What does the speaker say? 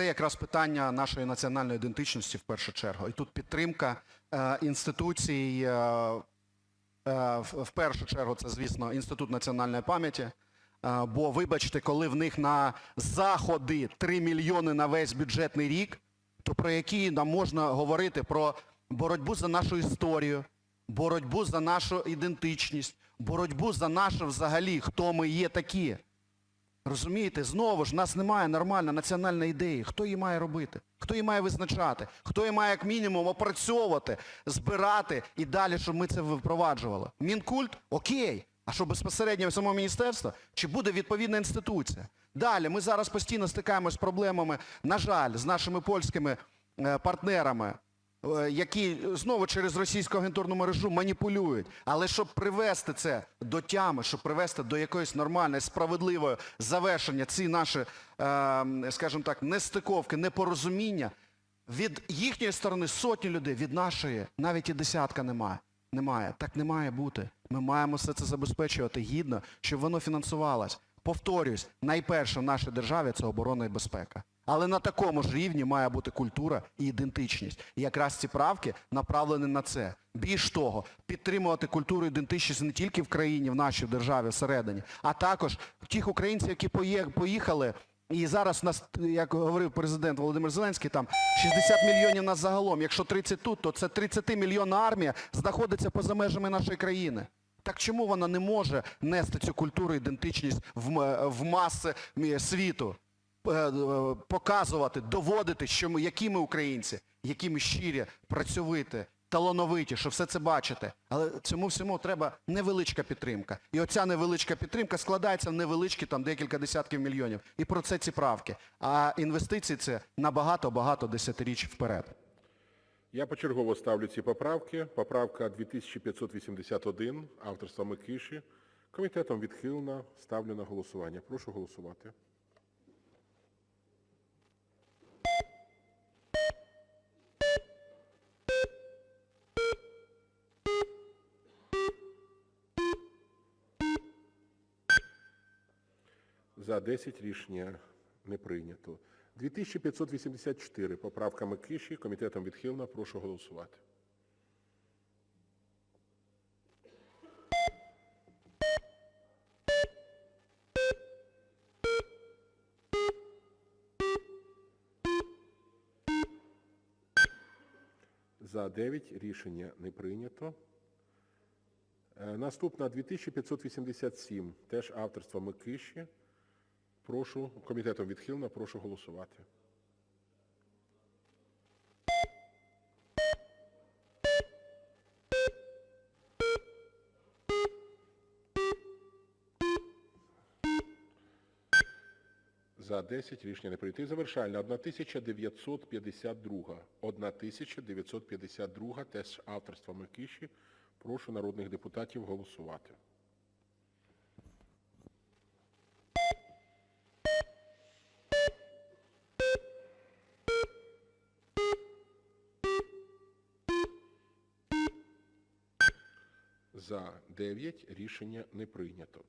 це якраз питання нашої національної ідентичності в першу чергу. І тут підтримка е, інституцій, е, е, в першу чергу це, звісно, Інститут національної пам'яті. Бо, вибачте, коли в них на заходи 3 мільйони на весь бюджетний рік, то про які нам можна говорити про боротьбу за нашу історію, боротьбу за нашу ідентичність, боротьбу за наше взагалі, хто ми є такі. Розумієте, знову ж, в нас немає нормальної національної ідеї. Хто її має робити? Хто її має визначати? Хто її має як мінімум опрацьовувати, збирати і далі, щоб ми це впроваджували? Мінкульт? Окей. А що безпосередньо в самому міністерство? Чи буде відповідна інституція? Далі, ми зараз постійно стикаємося з проблемами, на жаль, з нашими польськими е, партнерами, які знову через російську агентурну мережу маніпулюють. Але щоб привести це до тями, щоб привести до якоїсь нормальної, справедливої завершення ці наші, е, скажімо так, нестиковки, непорозуміння, від їхньої сторони сотні людей, від нашої навіть і десятка немає. Немає. Так не має бути. Ми маємо все це забезпечувати гідно, щоб воно фінансувалось. Повторюсь, найперше в нашій державі це оборона і безпека. Але на такому ж рівні має бути культура і ідентичність. І якраз ці правки направлені на це. Більш того, підтримувати культуру і ідентичність не тільки в країні, в нашій державі, всередині, а також тих українців, які поїхали і зараз у нас, як говорив президент Володимир Зеленський, там 60 мільйонів нас загалом. Якщо 30 тут, то це 30-мільйонна армія знаходиться поза межами нашої країни. Так чому вона не може нести цю культуру, ідентичність в маси світу? Е, е, Показувати, доводити, що ми, які ми українці, які ми щирі, працьовиті, талановиті, що все це бачите. Але цьому всьому треба невеличка підтримка. І оця невеличка підтримка складається в невеличкі там декілька десятків мільйонів. І про це ці правки. А інвестиції це на багато-багато десятиріч вперед. Я почергово ставлю ці поправки. Поправка 2581 авторства Микиші. Комітетом відхилена. Ставлю на голосування. Прошу голосувати. За 10 рішення не прийнято. 2584 поправка Микиші. Комітетом відхилена. Прошу голосувати. За 9 рішення не прийнято. Е, Наступна 2587, теж авторства Микиші. Прошу, комітетом відхилена, прошу голосувати. За 10 рішення не прийти. Завершальна 1952. 1952 теж авторства Микиші. Прошу народних депутатів голосувати. За 9 рішення не прийнято.